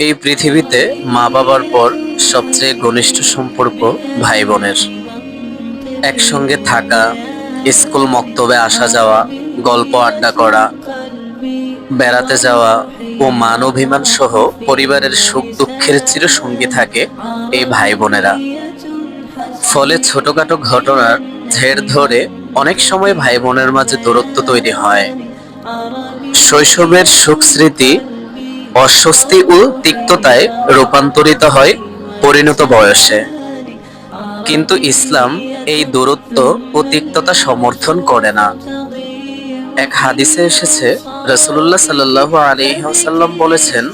এই পৃথিবীতে মা বাবার পর সবচেয়ে ঘনিষ্ঠ সম্পর্ক ভাই বোনের। একসঙ্গে থাকা, স্কুল মক্তবে আসা যাওয়া, গল্প আড্ডা করা, বেড়াতে যাওয়া ও মান অভিমান সহ পরিবারের সুখ দুঃখের চিরসঙ্গী থাকে এই ভাই বোনেরা। ফলে ছোটখাটো ঘটনার ঝেড় ধরে অনেক সময় ভাই বোনের মাঝে দূরত্ব তৈরি হয়। শৈশবের সুখ স্মৃতি অস্বস্তি ও তিক্ততায় রূপান্তরিত হয় পরিণত বয়সে। কিন্তু ইসলাম এই দূরত্ব ও তিক্ততা সমর্থন করে না। এক হাদিসে এসেছে রসুল্লাহ সাল্লাহ আলিহাসাল্লাম বলেছেন,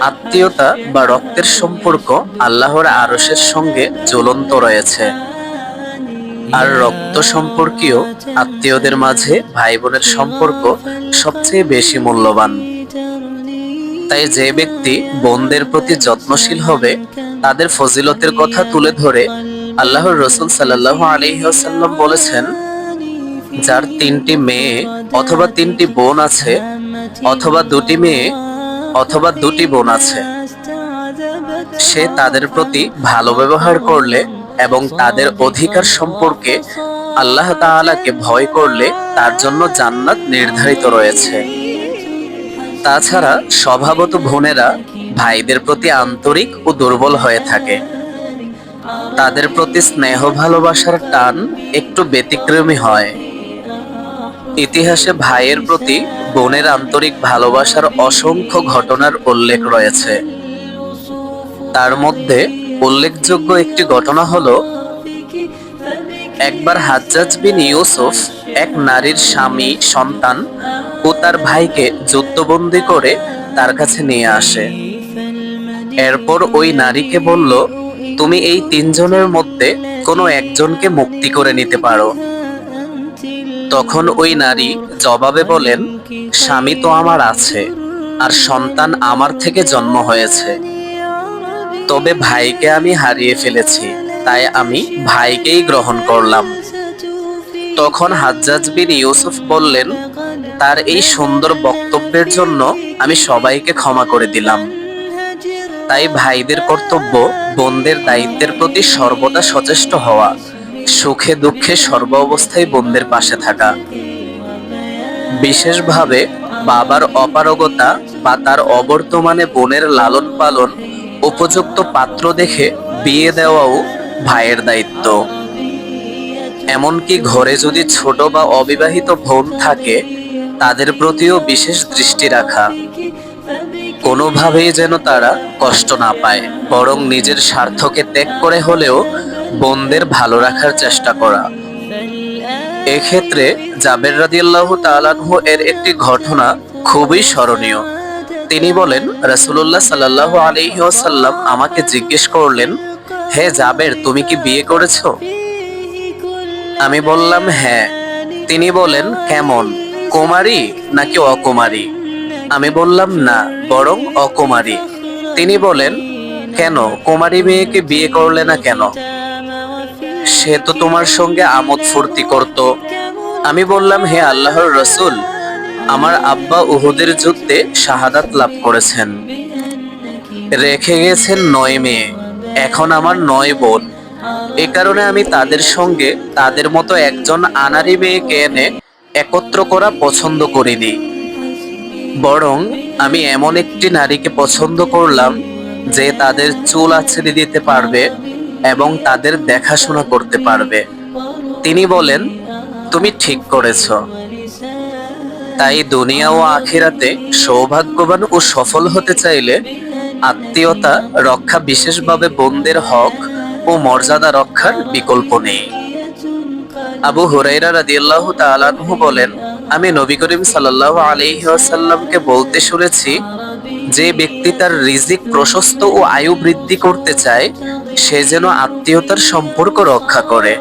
আত্মীয়তা বা রক্তের সম্পর্ক আল্লাহর আরসের সঙ্গে জ্বলন্ত রয়েছে। আর রক্ত সম্পর্কীয় আত্মীয়দের মাঝে ভাই বোনের সম্পর্ক সবচেয়ে বেশি মূল্যবান। তাই যে ব্যক্তি বোনদের প্রতি যত্নশীল হবে, তাদের ফজিলতের কথা তুলে ধরে আল্লাহর রসুল সাল্লাহ আলহিহাসাল্লাম বলেছেন, যার তিনটি মেয়ে অথবা তিনটি বোন আছে, অথবা দুটি মেয়ে অথবা দুটি বোন আছে, সে তাদের প্রতি ভালো ব্যবহার করলে এবং তাদের অধিকার সম্পর্কে আল্লাহ তাআলাকে ভয় করলে তার জন্য জান্নাত নির্ধারিত রয়েছে। তাছাড়া স্বভাবত বোনেরা ভাইদের প্রতি আন্তরিক ও দুর্বল হয়ে থাকে। তাদের প্রতি স্নেহ ভালোবাসার টান একটু ব্যতিক্রমী হয়। ইতিহাসে ভাইয়ের প্রতি বোনের আন্তরিক ভালোবাসার অসংখ্য ঘটনার উল্লেখ রয়েছে। তার মধ্যে উল্লেখযোগ্য একটি ঘটনা হলো, একবার হাজ্জাজ বিন ইউসুফ এক নারীর স্বামী সন্তান ও তার ভাইকে যুদ্ধবন্দী করে তার কাছে নিয়ে আসে। এরপর ওই নারীকে বলল, তুমি এই তিনজনের মধ্যে কোনো একজনকে মুক্তি করে নিতে পারো। তখন ওই নারী জবাবে বলেন, স্বামী তো আমার আছে আর সন্তান আমার থেকে জন্ম হয়েছে। তবে ভাইকে আমি হারিয়ে ফেলেছি, তাই আমি ভাইকেই গ্রহণ করলাম। তখন হাজ্জাজ বিন ইউসুফ বললেন তার এই সুন্দর বক্তব্যের জন্য আমি সবাইকে ক্ষমা করে দিলাম। তাই ভাইদের কর্তব্য বোনদের দায়িত্বের প্রতি সর্বদা সচেষ্ট হওয়া, সুখে দুঃখে সর্ব অবস্থায় বোনদের পাশে থাকা। বিশেষভাবে বাবার অপারগতা বা তার অবর্তমানে বোনের লালন পালন উপযুক্ত পাত্র দেখে বিয়ে দেওয়াও ভাইয়ের দায়িত্ব। এমনকি ঘরে যদি ছোট বা অবিবাহিত বোন থাকে তাদের প্রতিও বিশেষ দৃষ্টি রাখা। কোনোভাবেই যেন তারা কষ্ট না পায়, বরং নিজের স্বার্থকে ত্যাগ করে হলেও বোনদের ভালো রাখার চেষ্টা করা। এক্ষেত্রে জাবের রাদিয়াল্লাহু তাআলাহু এর একটি ঘটনা খুবই স্মরণীয়। তিনি বলেন, রাসূলুল্লাহ সাল্লাল্লাহু আলাইহি ওয়াসাল্লাম আমাকে জিজ্ঞেস করলেন, হে জাবের, তুমি কি বিয়ে করেছ? আমি বললাম হ্যাঁ। তিনি বলেন, কেমন? কুমারী নাকি অকুমারী? আমি বললাম, না, বরং অকুমারী। তিনি বলেন, কেন? কুমারী মেয়েকে বিয়ে করলে না কেন? সে তো তোমার সঙ্গে আমোদ ফুর্তি করত। আমি বললাম, হে আল্লাহর রসুল, আমার আব্বা উহুদের যুদ্ধে শাহাদাত লাভ করেছেন। রেখে গেছেন নয় মেয়ে। এখন আমার নয় বোন। এ কারণে আমি তাদের সঙ্গে, তাদের মতো একজন আনারি মেয়েকে এনে একত্র করা পছন্দ করিনি। বরং আমি এমন একটি নারীকে পছন্দ করলাম যে তাদের চুল আছড়ে দিতে পারবে এবং তাদের দেখাশোনা করতে পারবে। তিনি বলেন, তুমি ঠিক করেছ। তাই দুনিয়া ও আখিরাতে সৌভাগ্যবান ও সফল হতে চাইলে আত্মীয়তা রক্ষা বিশেষভাবে বোনদের হক ও মর্যাদা রক্ষার বিকল্প নেই। আবু হুরাইরা রাদিয়াল্লাহু তাআলাহু বলেন, আমি নবী করিম সাল্লাল্লাহু আলাইহি ওয়াসাল্লামকে বলতে শুনেছি, যে ব্যক্তি তার রিজিক প্রশস্ত ও আয়ু বৃদ্ধি করতে চায়, সে যেন আত্মীয়তার সম্পর্ক রক্ষা করে।